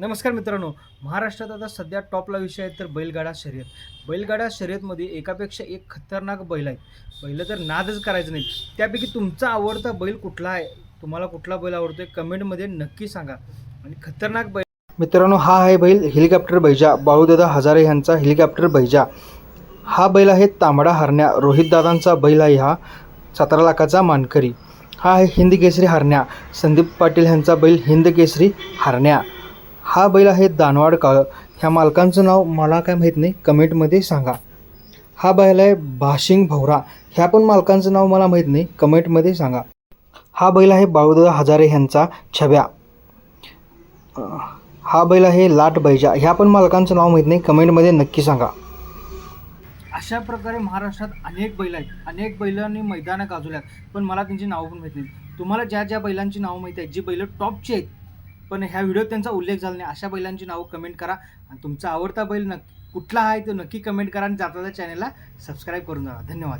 नमस्कार मित्रांनो महाराष्ट्रात आता सध्या टॉपला विषय आहे तर बैलगाडा शर्यत. बैलगाडा शर्यतमध्ये एकापेक्षा एक खतरनाक बैल आहेत. बैल तर नादच करायचं नाही. त्यापैकी तुमचा आवडता बैल कुठला आहे? तुम्हाला कुठला बैल आवडतोय? कमेंटमध्ये नक्की सांगा. आणि खतरनाक बैल मित्रांनो हा आहे बैल हेलिकॉप्टर बैजा. बाळूदादा हजारे यांचा हेलिकॉप्टर बैजा. हा बैल आहे तांबडा हरण्या. रोहितदादांचा बैल आहे हा सतरा लाखाचा मानकरी. हा आहे हिंद केसरी हरण्या. संदीप पाटील यांचा बैल हिंद केसरी हरण्या. हा बैल आहे दानवाड काळ. ह्या मालकांचं नाव मला काय माहीत नाही. कमेंटमध्ये सांगा. हा बैल आहे भाशिंग भवरा. ह्या पण मालकांचं नाव मला माहीत नाही. कमेंटमध्ये सांगा. हा बैल आहे बाळूदा हजारे ह्यांचा छब्या. हा बैल आहे लाट बैजा. ह्या पण मालकांचं नाव माहीत नाही. कमेंटमध्ये नक्की सांगा. अशा प्रकारे महाराष्ट्रात अनेक बैल आहेत. अनेक बैलांनी मैदानं गाजवल्यात. पण मला त्यांची नावं पण माहीत नाहीत. तुम्हाला ज्या ज्या बैलांची नावं माहीत आहेत जी बैलं टॉपची आहेत पण ह्या व्हिडिओत त्यांचा उल्लेख झाला नाही. अशा बैलांची नावं कमेंट करा. आणि तुमचा आवडता बैल नक्की कुठला आहे तो नक्की कमेंट करा आणि जाता चॅनलला सबस्क्राईब करून जावा. धन्यवाद.